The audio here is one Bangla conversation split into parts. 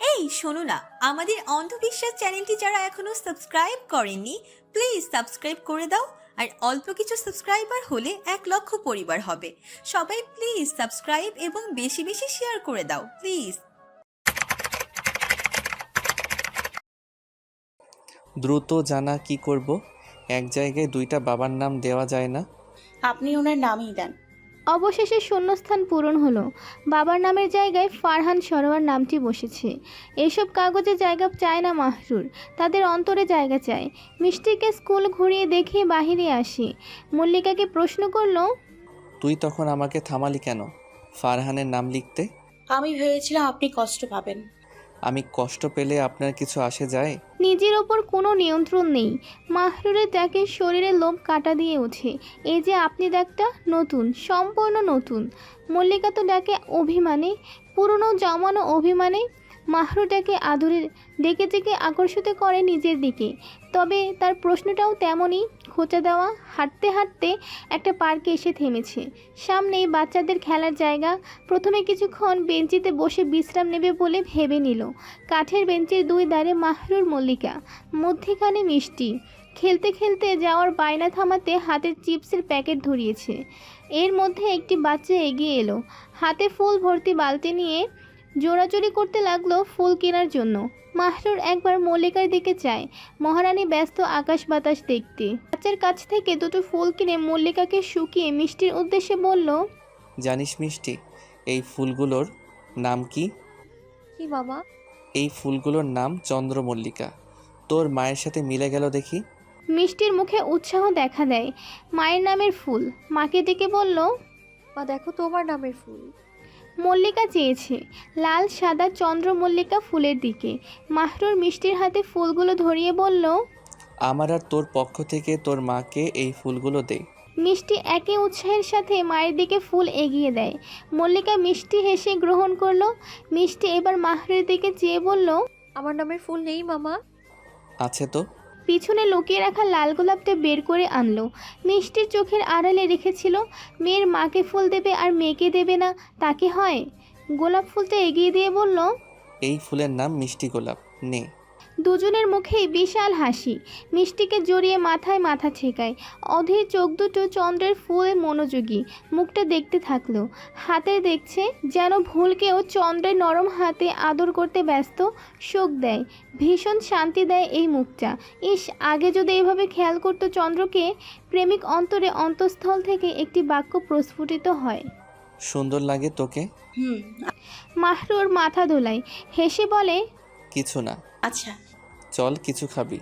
এই শোনো না আমাদের অন্ধবিশ্বাস চ্যানেলটি যারা এখনও সাবস্ক্রাইব করেননি প্লিজ সাবস্ক্রাইব করে দাও আর অল্প কিছু সাবস্ক্রাইবার হলে এক লক্ষ পরিবার হবে। সবাই প্লিজ সাবস্ক্রাইব এবং বেশি বেশি শেয়ার করে দাও প্লিজ। দ্রুত জানা কি করব? এক জায়গায় দুইটা বাবার নাম দেওয়া যায় না? আপনি ওনার নামই দেন। অবশেষে শূন্যস্থান পূরণ হলো। বাবার নামের জায়গায় ফারহান সরোয়ার নামটি বসেছে। এসব কাগজে জায়গা চায় না মাহরুর। তাদের অন্তরে জায়গা চায়। মিষ্টিকে স্কুল ঘুরিয়ে দেখিয়ে বাহিরে আসি। মল্লিকাকে প্রশ্ন করল তুই তখন আমাকে থামালি কেন? ফারহানের নাম লিখতে? আমি ভেবেছিলাম আপনি কষ্ট পাবেন। আমি কষ্ট পেলে আপনার কিছু আসে যায়? নিজের ওপর কোনো নিয়ন্ত্রণ নেই। মাহরুরের তাকে শরীরে লোভ কাটা দিয়ে ওঠে। এই যে আপনি ডাকটা নতুন, সম্পূর্ণ নতুন। মল্লিকা তো ডাকে অভিমানে, পুরনো জমানো অভিমানে। মাহরুটাকে আদরে ডেকে ডেকে আকর্ষিত করে নিজের দিকে। তবে তার প্রশ্নটাও তেমনই খোঁচা দেওয়া। হাঁটতে হাঁটতে একটা পার্কে এসে থেমেছে। সামনেই বাচ্চাদের খেলার জায়গা। প্রথমে কিছুক্ষণ বেঞ্চিতে বসে বিশ্রাম নেবে বলে ভেবে নিল। কাঠের বেঞ্চের দুই ধারে মাহরুর মল্লিকা, মধ্যেখানে মিষ্টি। খেলতে খেলতে যাওয়ার বায়না থামাতে হাতের চিপসের প্যাকেট ধরিয়েছে। এর মধ্যে একটি বাচ্চা এগিয়ে এলো। হাতে ফুল ভর্তি বালতি নিয়ে জোরাজুরি করতে লাগল ফুল কেনার জন্য। মাহরুর একবার মল্লিকার দিকে চায়। মহারানী ব্যস্ত আকাশ বাতাস দেখতে। বাচ্চার কাছ থেকে দুটো ফুল কিনে মল্লিকাকে শুকিয়ে মিষ্টির উদ্দেশ্যে বলল জানিস মিষ্টি এই ফুলগুলোর নাম কি? কি বাবা? এই ফুলগুলোর নাম চন্দ্রমল্লিকা। তোর মায়ের সাথে মিলে গেল দেখি। মিষ্টির মুখে উৎসাহ দেখা দেয়। মায়ের নামের ফুল। মাকে ডেকে বলল বা দেখো তোমার নামের ফুল। মল্লিকা চেয়েছে। লাল সাদা চন্দ্রমল্লিকা ফুলের দিকে। মাহরুর মিষ্টির হাতে ফুলগুলো ধরিয়ে বলল আমার আর তোর পক্ষ থেকে তোর মাকে এই ফুলগুলো দে। মিষ্টি একে উৎসাহের সাথে মায়ের দিকে ফুল এগিয়ে দেয়। মল্লিকা মিষ্টি হেসে গ্রহণ করল। মিষ্টি এবার মাহরুর দিকে চেয়ে বলল আমার নামের ফুল নেই মামা। আছে তো? পিছনে লুকিয়ে রাখা লাল গোলাপটা বের করে আনলো। মিষ্টির চোখের আড়ালে রেখেছিল, মেয়ের মাকে ফুল দেবে আর মেয়েকে দেবে না তাকে হয়? গোলাপ ফুলটা এগিয়ে দিয়ে বলল, এই ফুলের নাম মিষ্টি গোলাপ, নে। দুজনের মুখেই বিশাল হাসি। মিষ্টিকে জড়িয়ে মাথায় মাথা ছেকায় অধীর চোখ দুটো চন্দ্রের ফুলে মনোযোগী। মুখটা দেখতে থাকল। হাতে দেখছে যেন ভুলকেও চন্দ্রের নরম হাতে আদর করতে ব্যস্ত শোক দেয়। ভীষণ শান্তি দেয় এই মুখটা। ইস আগে যদি এভাবে খেয়াল করতো চন্দ্রকে প্রেমিক অন্তরে অন্তঃস্থল থেকে একটি বাক্য প্রস্ফুটিত হয়। সুন্দর লাগে তোকে? হুম। মাহরুর মাথা দোলায় হেসে বলে কিছু না। আচ্ছা। চল কিছু খাবি।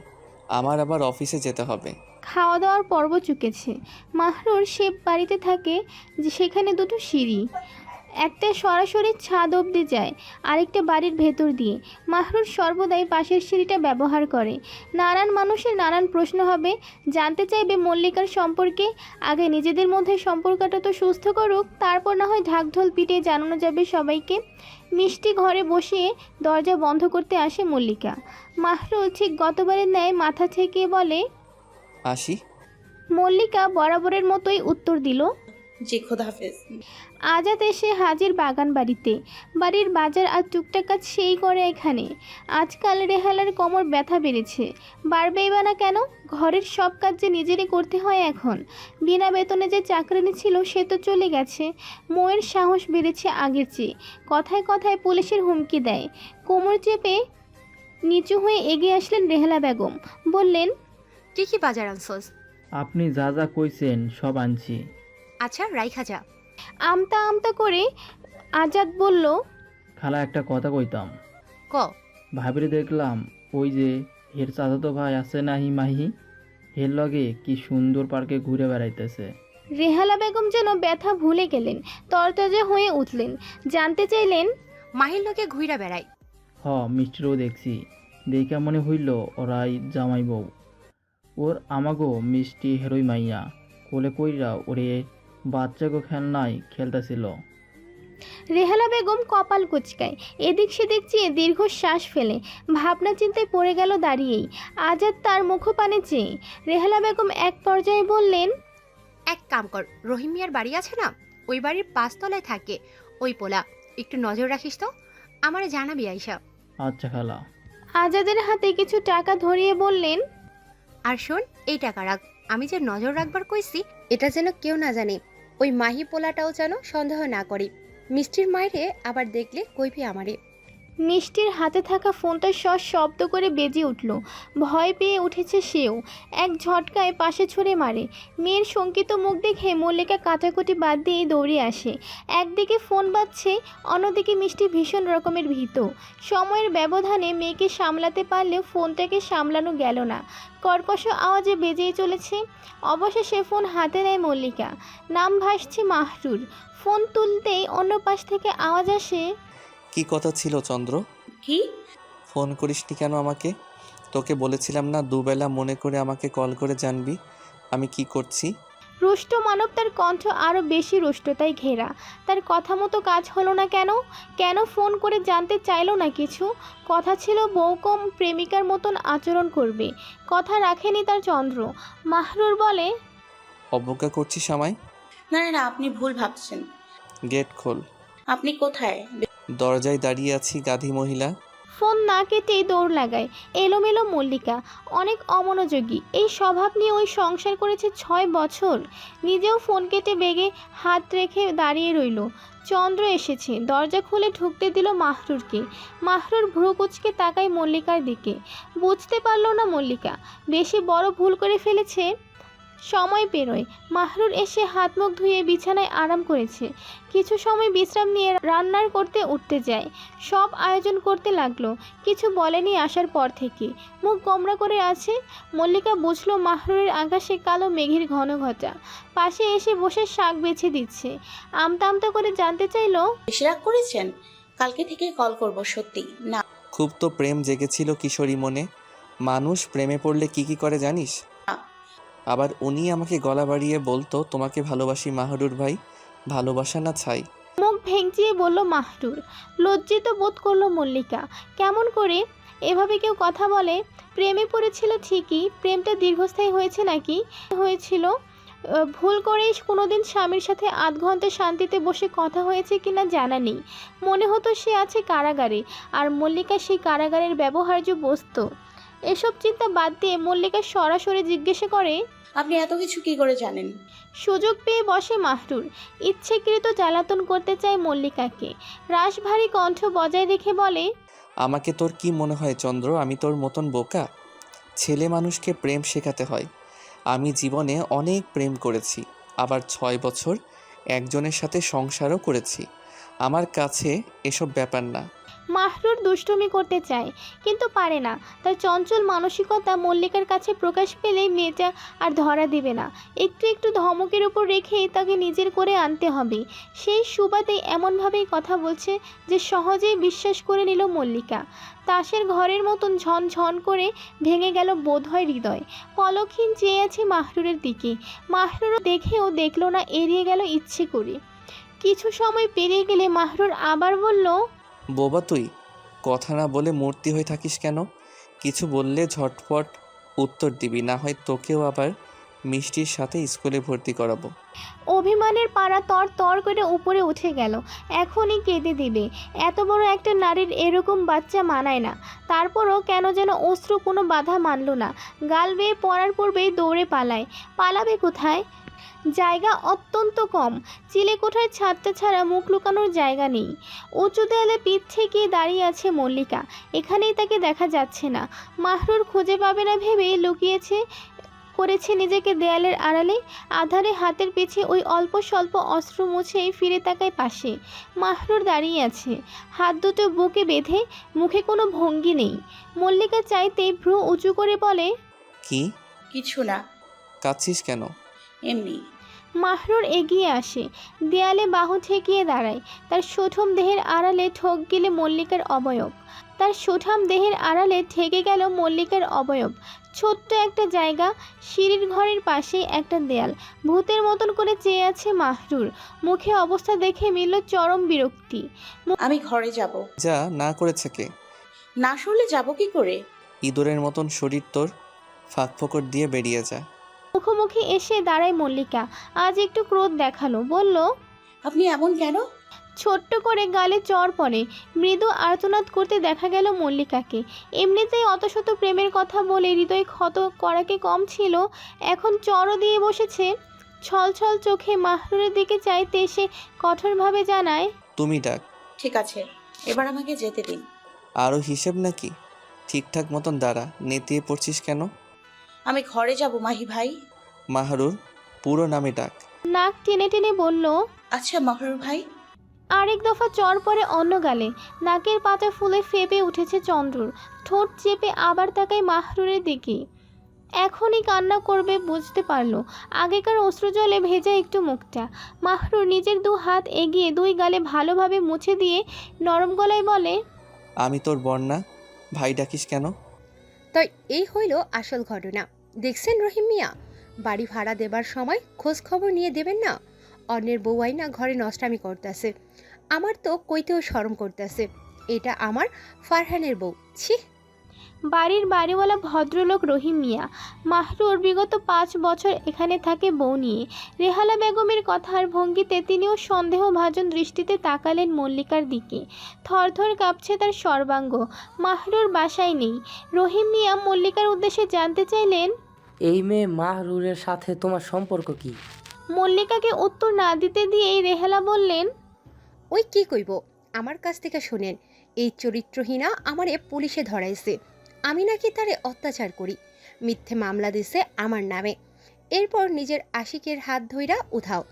আমার আবার অফিসে যেতে হবে। খাওয়া দাওয়ার পর্ব চুকেছে। মাহরুর সে বাড়িতে থাকে যে সেখানে দুটো সিঁড়ি। একটা সরাসরি ছাদ অবধি যায় আরেকটা বাড়ির ভেতর দিয়ে। মাহরুর সর্বদাই পাশের সিঁড়িটা ব্যবহার করে। নানান মানুষের নানান প্রশ্ন হবে। জানতে চাইবে মল্লিকার সম্পর্কে। আগে নিজেদের মধ্যে সম্পর্কটা তো সুস্থ করুক তারপর না হয় ঢাকঢোল পিটে জানানো যাবে সবাইকে। মিষ্টি ঘরে বসিয়ে দরজা বন্ধ করতে আসে মল্লিকা। মাহরুর ঠিক গতবারের ন্যায় মাথা থেকে বলে আসি। মল্লিকা বরাবরের মতোই উত্তর দিল জি খোদা হাফেজ। আজাদ এসে হাজির বাগান বাড়িতে বাড়ির বাজার আর টুকটাক কাজ সেই করে এখানে। আজকাল রেহালার কোমর ব্যথা বেড়েছে। বাড়বেই বা না কেন? ঘরের সব কাজ যে নিজেরই করতে হয় এখন। বিনা বেতনে যে চাকরানি ছিল সে তো চলে গেছে। মোয়ের সাহস বেড়েছে আগের চেয়ে। কথায় কথায় পুলিশের হুমকি দেয়। কোমর চেপে নিচু হয়ে এগিয়ে আসলেন রেহালা বেগম। বললেন কি কি বাজার আনছস? আপনি যা যা কইছেন সব আনছি। আচ্ছা রাইখা যা। আমতা আমতা করে আজাদ বলল খালা একটা কথা কইতাম। ক? ভাবিরে দেখলাম ওই যে হের চাচাতো ভাই আছে নাহি মাহি হের লগে কি সুন্দর পার্কে ঘুরে বেড়াইতেছে। রেহালা বেগম যেন ব্যথা ভুলে গেলেন তরতাজা হয়ে উঠলেন। জানতে চাইলেন মাহির লোকে ঘুরে বেড়াই। হ মিষ্টিরও দেখছি। দেখা মনে হইল ওরাই জামাই বউ। ওর আমাগো মিষ্টি হেরোই মাইয়া। কোলে কইরা ওরে বাচ্চাগো খেলনায় খেলতেছিল। রেহালা বেগম কপাল কুচকায়। এদিক সেদিক চেয়ে দীর্ঘ শ্বাস ফেলে। ভাবনা চিন্তায় পড়ে গেল দাঁড়িয়েই। আজাদ তার মুখপানে চেয়ে। রেহালা বেগম এক পর্যায়ে বললেন এক কাম কর রহিম মিয়ার বাড়ি আছে না? ওই বাড়ির পাঁচতলায় থাকে। ওই পোলা একটু নজর রাখিস তো? আমারে জানাবি আইসা আচ্ছা খালা। আজাদের হাতে কিছু টাকা ধরিয়ে বললেন আর শোন এই টাকা রাখ। আমি যে নজর রাখবার কইছি এটা যেন কেউ না জানে। ওই মাহি পোলাটাও যেন সন্দেহ না করে। মিষ্টির মায়েরে আবার দেখলে কইবি আমারে। মিষ্টির হাতে থাকা ফোনটা সস শব্দ করে বেজে উঠল। ভয় পেয়ে উঠেছে সেও। এক ঝটকায় পাশে ছুঁড়ে মারে। মেয়ের শঙ্কিত মুখ দেখে মল্লিকা কাটাকুটি বাদ দিয়ে দৌড়ে আসে। একদিকে ফোন বাজছে, অন্যদিকে মিষ্টি ভীষণ রকমের ভীত। সময়ের ব্যবধানে মেয়েকে সামলাতে পারলেও ফোনটাকে সামলানো গেল না। কর্কশ আওয়াজে বেজেই চলেছে। অবশেষে ফোন হাতে নেয় মল্লিকা। নাম ভাসছে মাহরুর। ফোন তুলতেই অন্য পাশ থেকে আওয়াজ আসে কি কথা ছিল চন্দ্র? কি? ফোন করিসনি কেন আমাকে? তোকে বলেছিলাম না দুবেলা মনে করে আমাকে কল করে জানবি আমি কি করছি? রুষ্ট মানব তার কণ্ঠ আরও বেশি রুষ্টতায় ঘেরা। তার কথা মতো কাজ হলো না কেন? কেন ফোন করে জানতে চাইলো না কিছু? কথা ছিল বউকম প্রেমিকার মতন আচরণ করবে। কথা রাখেনি তার চন্দ্র। মাহরুর বলে অবজ্ঞা করছিস আমায়? না না না আপনি ভুল ভাবছেন। গেট খোল। আপনি কোথায়? দরজায় দাঁড়িয়ে আছি, গাধী মহিলা। ফোন না কেটেই দৌড় লাগায়। এলোমেলো মল্লিকা, অনেক অমনোযোগী। এই স্বভাব নিয়ে ওই সংসার করেছে ছয় বছর। নিজেও ফোন কেটে বেগে হাত রেখে দাঁড়িয়ে রইল। চন্দ্র এসেছে, দরজা খুলে ঢুকতে দিল মাহরুরকে। মাহরুর ভ্রু কুচকে তাকায় মল্লিকার দিকে। বুঝতে পারল না মল্লিকা, বেশি বড় ভুল করে ফেলেছে। সময় পেরোয়। মাহরুর এসে হাত মুখ ধুয়ে বিছানায় আরাম করেছে। কিছু সময় বিশ্রাম নিয়ে রান্নার করতে উঠতে যায়। সব আয়োজন করতে লাগল। কিছু বলেনি আসার পর থেকে। মুখ গোমরা করে আছে। মল্লিকা বুঝলো মাহরুরের আকাশে কালো মেঘের ঘন ঘটা। পাশে এসে বসে শাক বেছে দিচ্ছে। আমতা আমতা করে জানতে চাইলো বেশি রাগ করেছেন? কালকে থেকে কল করব সত্যি। না। খুব তো প্রেম জেগেছিল কিশোরী মনে। মানুষ প্রেমে পড়লে কি কি করে জানিস। আবার উনি আমাকে গলা বাড়িয়ে বলতো, তোমাকে ভালোবাসি মাহরুর ভাই, ভালোবাসা না ছাই? মুখ ভেঙচিয়ে বলল, মাহরুর, লজ্জিত বোধ করল মল্লিকা। কেমন করে? এভাবে কেউ কথা বলে? প্রেমে পড়েছিল ঠিকই, প্রেমটা দীর্ঘস্থায়ী হয়েছে নাকি? হয়েছিল। ভুল করেই কোনোদিন স্বামীর সাথে আধ ঘণ্টা শান্তিতে বসে কথা হয়েছে কিনা জানা নেই। মনে হতো সে আছে কারাগারে, আর মল্লিকা সেই কারাগারের ব্যবহার্য বস্তু। এসব চিন্তা বাদ দিয়ে মল্লিকা সরাসরি জিজ্ঞেস করে আপনি এত কিছু কি করে জানেন? সুযোগ পেয়ে বসে মাহরুর। ইচ্ছেকৃত জ্বালাতন করতে চায় মল্লিকাকে। রাশভারী কণ্ঠ বজায় রেখে বলে আমাকে তোর কি মনে হয় চন্দ্র? আমি তোর মতন বোকা? ছেলে মানুষকে প্রেম শেখাতে হয়। আমি জীবনে অনেক প্রেম করেছি। আবার ছয় বছর একজনের সাথে সংসারও করেছি। আমার কাছে এসব ব্যাপার না। মাহরুর দুষ্টুমি করতে চায়, কিন্তু পারে না। তার চঞ্চল মানসিকতা মল্লিকার কাছে প্রকাশ পেলেই মেয়েটা আর ধরা দেবে না। একটু একটু ধমকের উপর রেখেই তাকে নিজের করে আনতে হবে। সেই সুবাদে এমনভাবেই কথা বলছে যে সহজেই বিশ্বাস করে নিল মল্লিকা। তাসের ঘরের মতন ঝন ঝন করে ভেঙে গেল বোধহয় হৃদয়। পলক্ষীন চেয়ে আছে মাহরুরের দিকে। মাহরুরও দেখেও দেখল না, এড়িয়ে গেল ইচ্ছে করে। কিছু সময় পেরিয়ে গেলে মাহরুর আবার বলল বোবা তুই, কথা না বলে মূর্তি হয়ে থাকিস কেন? কিছু বললে ঝটপট উত্তর দিবি, না হয় তোকেও আবার মিষ্টির সাথে স্কুলে ভর্তি করাবো। অভিমানের পাড়া তর তর করে উপরে উঠে গেল, এখনই কেঁদে দিবে। এত বড় একটা নারীর এরকম বাচ্চা মানায় না। তারপরও কেন যেন অশ্রু কোনো বাধা মানল না। গাল বেয়ে পড়ার পূর্বেই দৌড়ে পালায়। পালাবে কোথায়? জায়গা অত্যন্ত কম। চিলে কোঠার ছাদটা ছাড়া মুখ লুকানোর জায়গা নেই। উঁচু দেয়ালে পিঠ থেকে দাঁড়িয়ে আছে মল্লিকা। এখানেই তাকে দেখা যাচ্ছে না। মাহরুর খুঁজে পাবে না ভেবেই লুকিয়েছে করেছে নিজেকে দেয়ালের আড়ালে। আধারে হাতের পিছে ওই অল্প স্বল্প অস্ত্র মুছেই ফিরে তাকায় পাশে। মাহরুর দাঁড়িয়ে আছে। হাত দুটো বুকে বেঁধে মুখে কোনো ভঙ্গি নেই। মল্লিকা চাইতে ভ্রু উঁচু করে বলে কি? কিছু না। কাঁদছিস কেন? এমনি। মাহরুর এগিয়ে আসে দেয়ালে বাহু ঠেকিয়ে দাঁড়ায়। তার সুঠম দেহের আড়ালে ঠক গেলে মল্লিকার অবয়ব। তার সুঠাম দেহের আড়ালে ঠেকে গেল মল্লিকার অবয়ব। ছোট্ট একটা জায়গা সিঁড়ির ঘরের পাশে একটা দেয়াল। ভূতের মতন করে চেয়ে আছে মাহরুর। মুখে অবস্থা দেখে মিলল চরম বিরক্তি। আমি ঘরে যাব। যা না করেছে কে? না শুনলে যাব কি করে? ইঁদুরের মতন শরীর তোর। ফাঁক ফোকর দিয়ে বেরিয়ে যা। মুখোমুখি এসে দাঁড়ায় মল্লিকা। আজ একটু ক্রোধ দেখাল। বলল আপনি এমন কেন? ছোট্ট করে গালে চর পড়ে। মৃদু আর্তনাদ করতে দেখা গেল মল্লিকাকে। এমনিতেই অত শত প্রেমের কথা বলে হৃদয় ক্ষত করাকে কম ছিল। এখন চরও দিয়ে বসেছে। ছল ছল চোখে মাহরুরের দিকে চাইতে সে কঠোরভাবে জানায় তুমি ডাক। ঠিক আছে এবার আমাকে যেতে দিন। আরও হিসেব নাকি? ঠিকঠাক মতন দাঁড়া নেতিয়ে পড়ছিস কেন? আমি ঘরে যাব মাহি ভাই। মাহরুর পুরো নামে ডাক। নাক টেনে টেনে বলল আচ্ছা মাহরুর ভাই। আরেক দফা চর পরে অন্য গালে নাকের পাতা ফুলে ফেপে উঠেছে চন্দ্রর। ঠোঁট চেপে আবার তাকায় মাহরুরের দিকে। এখনই কান্না করবে বুঝতে পারল আগেকার অশ্রুজলে ভেজা একটু মুখটা। মাহরুর নিজের দু হাত এগিয়ে দুই গালে ভালোভাবে মুছে দিয়ে নরম গলায় বলে আমি তোর বন্যা ভাই ডাকিস কেন? তাই এই হইল আসল ঘটনা। দেখছেন রহিম মিয়া? বাড়ি ভাড়া দেবার সময় খোঁজ খবর নিয়ে দেবেন না? অন্যের বউ আইনা ঘরে নষ্টামি করতেছে। আমার তো কইতেও শরম করতেছে। এটা আমার ফারহানের বউ। ছি। বাড়ির বাড়িওয়ালা ভদ্রলোক রহিম মিয়া। মাহরুর বিগত পাঁচ বছর এখানে থাকে বউ নিয়ে। রেহালা বেগমের কথার ভঙ্গিতে তিনিও সন্দেহভাজন দৃষ্টিতে তাকালেন মল্লিকার দিকে। থরথর কাঁপছে তার সর্বাঙ্গ। মাহরুর বাসায় নেই। রহিম মিয়া মল্লিকার উদ্দেশ্যে জানতে চাইলেন এই মেয়ে মাহরুরের সাথে তোমার সম্পর্ক কি? মল্লিকাকে উত্তর না দিতে দিয়েই রেহালা বললেন ওই কি কইব? আমার কাছ থেকে শোনেন এই চরিত্রহীনা আমারে পুলিশে ধরাইছে। আমি নাকি তারে অত্যাচার করি। মিথ্যে মামলা দিছে আমার নামে। এরপর নিজের আশিকের হাত ধইরা উধাও।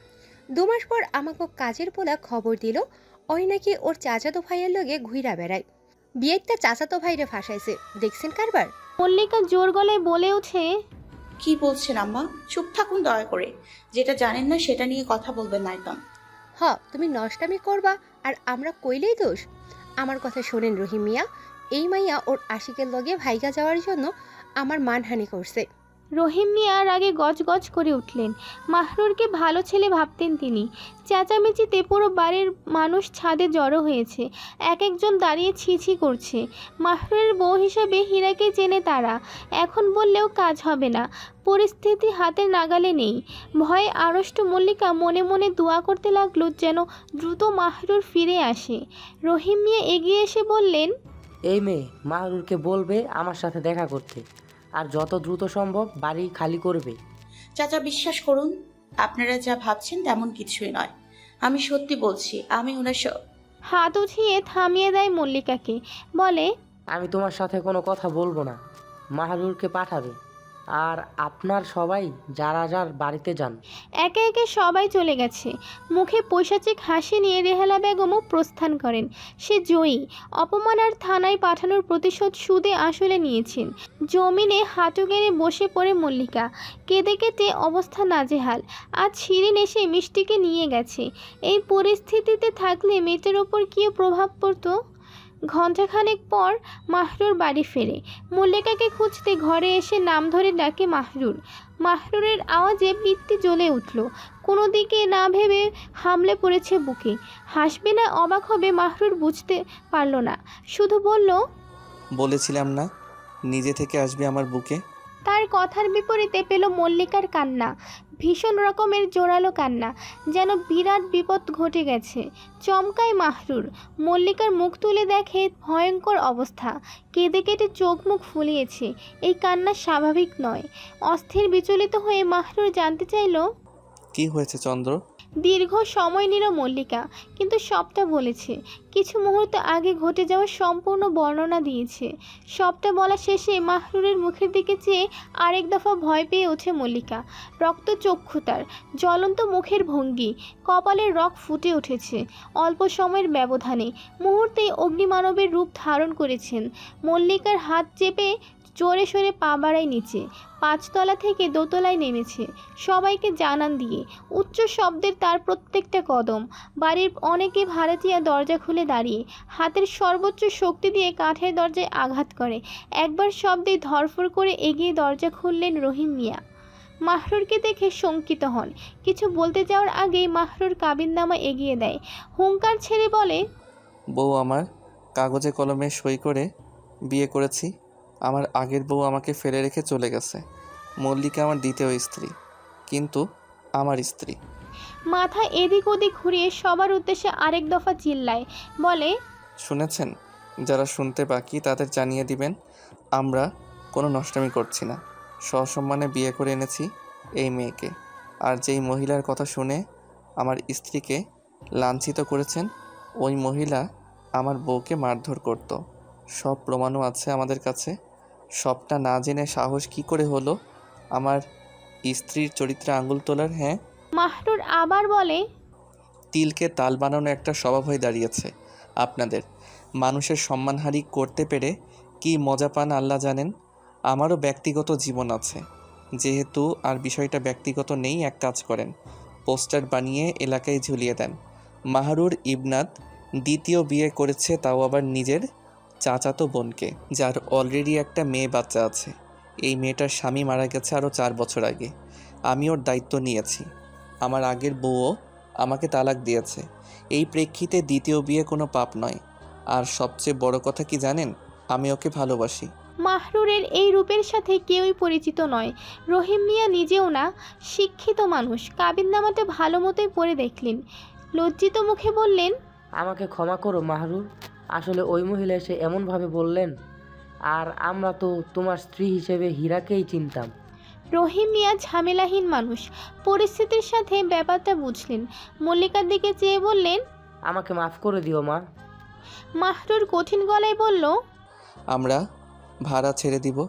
দুমাস পর আমাকে কাজের পোলা খবর দিল ওই নাকি ওর চাচাতো ভাইয়ের লগে ঘুইরা বেড়ায়। বিয়েরটা চাচাতো ভাইরে ফাঁসাইছে। দেখছেন কারবার? মল্লিকা জোর গলায় বলে ওঠে কি বলছেন আম্মা? চুপ থাকুন দয়া করে। যেটা জানেন না, সেটা নিয়ে কথা বলবেন না একদম। হ, তুমি নষ্টামি করবা, আর আমরা কইলেই দোষ। আমার কথা শোনেন রহিম মিয়া। এই মাইয়া ওর আশিকের লগে ভাইগা যাওয়ার জন্য আমার মানহানি করছে। রহিম মিয়ার আগে গজগজ করে উঠলেন। মাহরুরকে ভালো ছেলে ভাবতেন তিনি। চেঁচামেচিতে পুরো বাড়ির মানুষ ছাদে জড়ো হয়েছে। এক একজন দাঁড়িয়ে ছি ছি করছে। মাহরুরের বউ হিসেবে হীরাকে চেনে তারা। এখন বললেও কাজ হবে না। পরিস্থিতি হাতের নাগালে নেই। ভয়ে আড়ষ্ট মল্লিকা মনে মনে দোয়া করতে লাগল যেন দ্রুত মাহরুর ফিরে আসে। রহিম মিয়া এগিয়ে এসে বললেন, এই মেয়ে, মাহরুরকে বলবে আমার সাথে দেখা করতে। আর যত দ্রুত সম্ভব বাড়ি খালি করবে। চাচা বিশ্বাস করুন আপনারা যা ভাবছেন তেমন কিছুই নয়। আমি সত্যি বলছি আমি ওনার স- হাত উঠিয়ে থামিয়ে দেয় মল্লিকাকে বলে আমি তোমার সাথে কোনো কথা বলব না। মাহারুরকে পাঠাবে। আর আপনার সবাই যারা যার বাড়িতে যান। একে একে সবাই চলে গেছে। মুখে পৈশাচিক হাসি নিয়ে রেহালা বেগমও প্রস্থান করেন। সে জয়ী। অপমান আর থানায় পাঠানোর প্রতিশোধ সুদে আসলে নিয়েছেন। জমিনে হাঁটু গেড়ে বসে পড়ে মল্লিকা। কেঁদে কেটে অবস্থা নাজেহাল। আজ শিরিন এসে মিষ্টিকে নিয়ে গেছে। এই পরিস্থিতিতে থাকলে মেয়েটার ওপর কী প্রভাব পড়তো? ঘণ্টাখানেক পর মাহরুর বাড়ি ফেরে। মল্লিকাকে খুঁজতে ঘরে এসে নাম ধরে ডাকে মাহরুর। মাহরুরের আওয়াজে পিত্তি জ্বলে উঠল। কোনো দিকে না ভেবে হামলে পড়েছে বুকে। হাসবে না অবাক হবে মাহরুর বুঝতে পারল না। শুধু বলল, বলেছিলাম না, নিজে থেকে আসবে আমার বুকে। তার কথার বিপরীতে পেল মল্লিকার কান্না, ভীষণ রকমের জোরালো কান্না, যেন বিরাট বিপদ ঘটে গেছে। চমকায় মাহরুর, মল্লিকার মুখ তুলে দেখে ভয়ঙ্কর অবস্থা। কেঁদে কেটে চোখ মুখ ফুলিয়েছে, এই কান্না স্বাভাবিক নয়। অস্থির বিচলিত হয়ে মাহরুর জানতে চাইল, কি হয়েছে চন্দ্র? দীর্ঘ সময় নিল মল্লিকা, কিন্তু সবটা বলেছে। কিছু মুহূর্ত আগে ঘটে যাওয়া সম্পূর্ণ বর্ণনা দিয়েছে। সবটা বলা শেষে মাহরুরের মুখের দিকে চেয়ে আরেক দফা ভয় পেয়ে ওঠে মল্লিকা। রক্তচক্ষু তার জ্বলন্ত মুখের ভঙ্গি, কপালের রক ফুটে উঠেছে অল্প সময়ের ব্যবধানে। মুহূর্তেই অগ্নিমানবের রূপ ধারণ করেছেন। মল্লিকার হাত চেপে জোরে সোরে পা বাড়ায় নিচে, পাঁচতলা থেকে দোতলায় নেমেছে। সবাইকে জানান দিয়ে, উচ্চ শব্দের তার প্রত্যেকটা কদম। বাড়ির অনেকে ভাড়াটিয়া দরজা খুলে দাঁড়িয়ে, হাতের সর্বোচ্চ শক্তি দিয়ে কাঠের দরজায় আঘাত করে। একবার শব্দে ধরফর করে এগিয়ে দরজা খুললেন রহিম মিয়া। মাহরুরকে দেখে শঙ্কিত হন। কিছু বলতে যাওয়ার আগেই মাহরুর কাবিননামা এগিয়ে দেয়। হুঙ্কার ছেড়ে বলে, বউ আমার, কাগজে কলমে সই করে বিয়ে করেছি। আমার আগের বউ আমাকে ফেলে রেখে চলে গেছে। মল্লিকা আমার দ্বিতীয় স্ত্রী কিন্তু আমার স্ত্রী। মাথা এদিক ওদিক ঘুরিয়ে সবার উদ্দেশ্যে আরেক দফা চিল্লায় বলে শুনেছেন যারা শুনতে বাকি তাদের জানিয়ে দিবেন আমরা কোনো নষ্টামি করছি না। সসম্মানে বিয়ে করে এনেছি এই মেয়েকে। আর যেই মহিলার কথা শুনে আমার স্ত্রীকে লাঞ্ছিত করেছেন ওই মহিলা আমার বউকে মারধর করত। সব প্রমাণও আছে আমাদের কাছে। সবটা না জেনে সাহস কি করে হলো? আমার স্ত্রীর চরিত্রে আঙুল তোলার হ্যাঁ? মাহরুর আবার বলে তিলকে তাল বানানো একটা স্বভাব হয়ে দাঁড়িয়েছে আপনাদের। মানুষের সম্মানহারি করতে পেরে কি মজা পান আল্লাহ জানেন? আমারও ব্যক্তিগত জীবন আছে। যেহেতু আর বিষয়টা ব্যক্তিগত নেই এক কাজ করেন। পোস্টার বানিয়ে এলাকায় ঝুলিয়ে দেন। মাহরুর ইবনাত দ্বিতীয় বিয়ে করেছে তাও আবার নিজের। চাচাতো বোনকে যার অলরেডি একটা মেয়ে বাচ্চা আছে। এই মেয়েটার স্বামী মারা গেছে আরও চার বছর আগে। আমি ওর দায়িত্ব নিয়েছি। আমার আগের বউও আমাকে তালাক দিয়েছে। এই প্রেক্ষিতে দ্বিতীয় বিয়ে কোনো পাপ নয়। আর সবচেয়ে বড় কথা কি জানেন? আমি ওকে ভালোবাসি। মাহরুরের এই রূপের সাথে কেউই পরিচিত নয়। রহিম মিয়া নিজেও না শিক্ষিত মানুষ। কাবিননামাটা ভালো মতোই পড়ে দেখলেন। লজ্জিত মুখে বললেন আমাকে ক্ষমা করো মাহরুর। আসলে ওই মহিলা এসে এমনভাবে বললেন আর আমরা তো তোমার স্ত্রী হিসেবে হীরাকেই চিনতাম। রহিম মিয়া ঝামেলাহীন মানুষ। পরিস্থিতির সাথে ব্যাপারটা বুঝলেন। মল্লিকার দিকে চেয়ে বললেন আমাকে মাফ করে দিও মা। মাহরুর কঠিন গলায় বলল আমরা ভাড়া ছেড়ে দিব।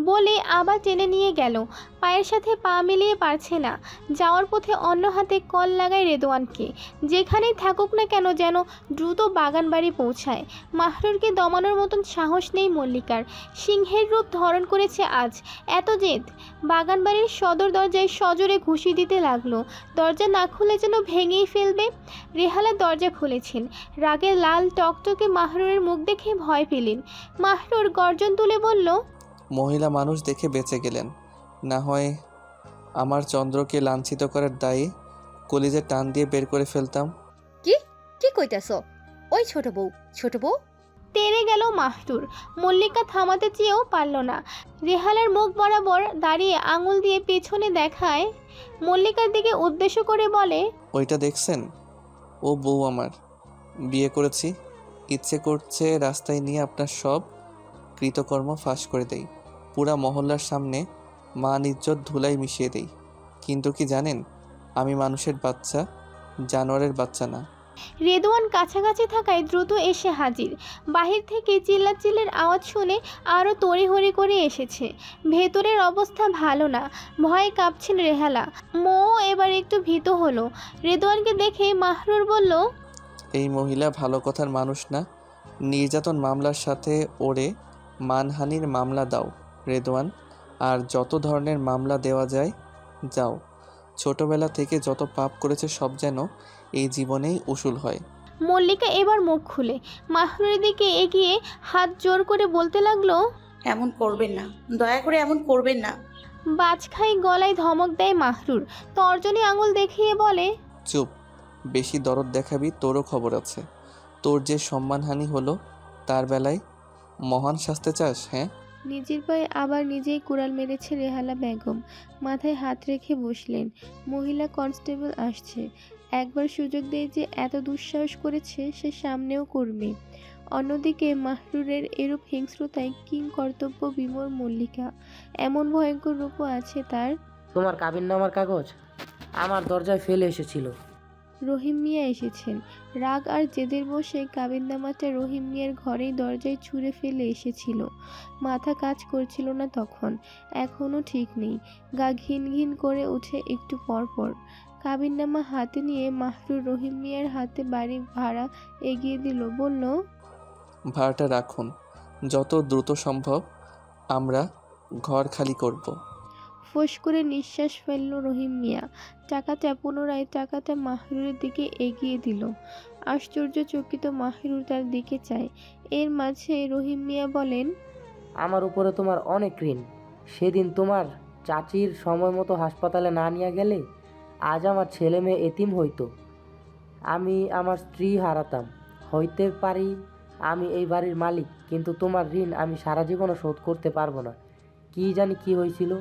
বলে আবার টেনে নিয়ে গেল। পায়ের সাথে পা মিলিয়ে পারছে না। যাওয়ার পথে অন্য হাতে কল লাগায় রেদোয়ানকে। যেখানেই থাকুক না কেন যেন দ্রুত বাগান বাড়ি পৌঁছায়। মাহরুরকে দমানোর মতন সাহস নেই মল্লিকার। সিংহের রূপ ধারণ করেছে আজ। এত জেদ। বাগান বাড়ির সদর দরজায় সজোরে ঘুষি দিতে লাগল। দরজা না খুলে যেন ভেঙেই ফেলবে? রেহালা দরজা খুলেছেন। রাগে লাল টকটকে মাহরুরের মুখ দেখে ভয় পেলেন। মাহরুর গর্জন তুলে বলল মহিলা মানুষ দেখে বেঁচে গেলেন। না হয় আমার চন্দ্রকে লাঞ্ছিত করার দায়ে কলিজে টান দিয়ে বের করে ফেলতাম। কি? কি কইতাছ? ওই ছোট বউ ছোট বউ? তেরে গেল মাহরুর মল্লিকা থামাতে চেয়েও পারল না। রেহালার মুখ বরাবর দাঁড়িয়ে আঙুল দিয়ে পেছনে দেখায় মল্লিকার দিকে উদ্দেশ্য করে বলে ওইটা দেখছেন? ও বউ আমার। বিয়ে করেছি। ইচ্ছে করছে রাস্তায় নিয়ে আপনার সব কৃতকর্ম ফাঁস করে দেই। পুরা মহল্লার সামনে মান ইজ্জত ধুলাই মিশিয়ে দেই। কিন্তু কি জানেন আমি মানুষের বাচ্চা জানোয়ারের বাচ্চা না। রেদওয়ান কাছাকাছি থাকায় দ্রুত এসে হাজির। বাহির থেকে চিল্লাচিল্লির আওয়াজ শুনে আরও তড়িহড়ি করে এসেছে। ভেতরের অবস্থা ভালো না ভয়ে কাঁপছেন রেহালা। মো এবার একটু ভীত হলো। রেদওয়ানকে দেখে মাহরুর বলল এই মহিলা ভালো কথার মানুষ না। নির্যাতন মামলার সাথে ওরে মানহানির মামলা দাও। রেদওয়ান আর যত ধরনের মামলা দেওয়া যায় যাও। ছোটবেলা থেকে যত পাপ করেছে সব যেন এই জীবনেই উসুল হয়। মল্লিকা এবার মুখ খুলে। মাহরুরের দিকে এগিয়ে হাত জোর করে বলতে লাগল এমন করবেন না। দয়া করে এমন করবেন না। বাজখাই গলায় ধমক দেয় মাহরুর। তর্জনী আঙুল দেখিয়ে বলে চুপ। বেশি দরদ দেখাবি তোরও খবর আছে। তোর যে সম্মানহানি হলো তার বেলায় মহান শাস্তে চাস হ্যাঁ? নিজের পায়ে আবার নিজেই কুড়াল মেরেছে রেহালা বেগম। মাথায় হাত রেখে বসলেন। মহিলা কনস্টেবল আসছে। একবার সুযোগ দিয়ে যে এত দুঃসাহস করেছে, সে সামনেও করবে। অন্যদিকে মাহরুরের এরূপ হিংস্রতায় কিং কর্তব্য বিমর মল্লিকা। এমন ভয়ঙ্কর রূপও আছে তার। তোমার কাবিন নামার কাগজ? আমার দরজায় ফেলে এসেছিল। রহিম মিয়া এসেছেন। রাগ আর জেদের বসে কাবিননামাটা রহিম মিয়ার ঘরেই দরজায় ছুঁড়ে ফেলে এসেছিল। মাথা কাজ করছিল না তখন। এখনও ঠিক নেই। গা ঘিন ঘিন করে উঠে একটু পর পর। কাবিননামা হাতে নিয়ে মাহরুর রহিম মিয়ার হাতে বাড়ি ভাড়া এগিয়ে দিল। বলল, ভাড়াটা রাখুন। যত দ্রুত সম্ভব আমরা ঘর খালি করব। ফোঁস করে নিঃশ্বাস ফেলল রহিম মিয়া। টাকাটা পুনরায়, টাকাটা মাহরুরের দিকে এগিয়ে দিল। আশ্চর্যচকিত মাহরুর তার দিকে চায়। এর মাঝে রহিম মিয়া বলেন, আমার উপরে তোমার অনেক ঋণ। সেদিন তোমার চাচির সময় মতো হাসপাতালে না নিয়ে গেলে আজ আমার ছেলে মেয়ে এতিম হইতো। আমি আমার স্ত্রী হারাতাম। হইতে পারি আমি এই বাড়ির মালিক, কিন্তু তোমার ঋণ আমি সারা জীবনও শোধ করতে পারব না। কি জানি কি হয়েছিল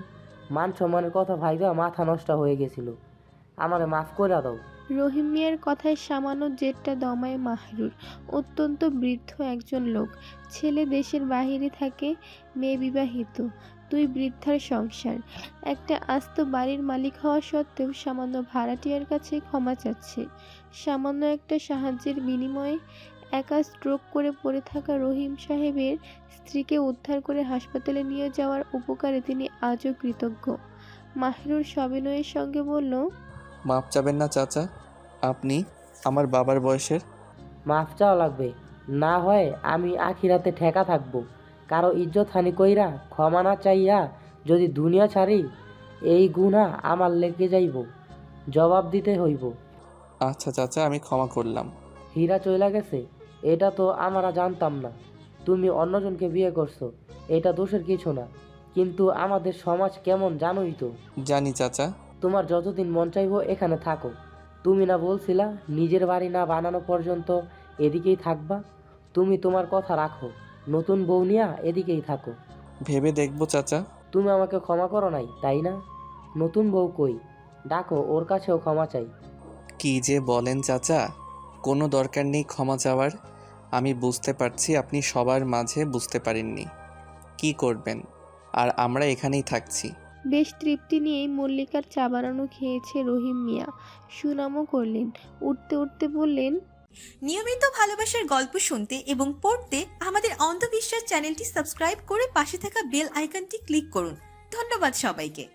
মান সম্মানের কথা ভাইবা মাথা নষ্ট হয়ে গেছিল। আমারে মাফ করে দাও। রহিম মিয়ার কথায় সামান্য জেটটা দমায় মাহরুর। অত্যন্ত বৃদ্ধ একজন লোক। ছেলে দেশের বাহিরে থাকে, মেয়ে বিবাহিত। দুই বৃদ্ধার সংসার। একটা আস্ত বাড়ির মালিক হওয়া সত্ত্বেও সামান্য ভাড়াটিয়ার কাছে ক্ষমা চাচ্ছে। সামান্য একটা সাহায্যের বিনিময়ে একা স্ট্রোক করে পড়ে থাকা রহিম সাহেবের স্ত্রীকে উদ্ধার করে হাসপাতালে নিয়ে যাওয়ার উপকারে তিনি আজও কৃতজ্ঞ। মাহরুর সবিনয়ের সঙ্গে বলল মাপ চাবেন না চাচা আপনি আমার বাবার বয়সের? মাফ চাওয়া লাগবে। না হয় আমি আখিরাতে ঠেকা থাকব। কারও ইজ্জত হানি কইরা ক্ষমা না চাইয়া যদি দুনিয়া ছাড়ি এই গুণা আমার লেগে যাইব। জবাব দিতে হইব। আচ্ছা চাচা আমি ক্ষমা করলাম। হীরা চইলা গেছে। এটা তো আমরা জানতাম না। তুমি অন্যজনকে বিয়ে করছ এটা দোষের কিছু না। কিন্তু আমাদের সমাজ কেমন জানোই তো। জানি চাচা। তোমার যতদিন মন চাইব এখানে থাকো। তুমি না বলছিলা নিজের বাড়ি না বানানো পর্যন্ত এদিকেই থাকবা। তুমি তোমার কথা রাখো নতুন বউ নিয়া এদিকেই থাকো। ভেবে দেখব চাচা। তুমি আমাকে ক্ষমা করো নাই তাই না? নতুন বউ কই? ডাকো ওর কাছেও ক্ষমা চাই। কি যে বলেন চাচা। কোনো দরকার নেই ক্ষমা চাওয়ার। আমি বুঝতে পারছি আপনি সবার মাঝে বুঝতে পারেননি। কি করবেন? আর আমরা এখানেই থাকছি। বেশ তৃপ্তি নিয়েই মল্লিকার চা বানানো খেয়েছে রহিম মিয়া। সুনামও করলেন। উঠতে উঠতে বললেন নিয়মিত ভালোবাসার গল্প শুনতে এবং পড়তে আমাদের অন্ধবিশ্বাস চ্যানেলটি সাবস্ক্রাইব করে পাশে থাকা বেল আইকনটি ক্লিক করুন। ধন্যবাদ সবাইকে।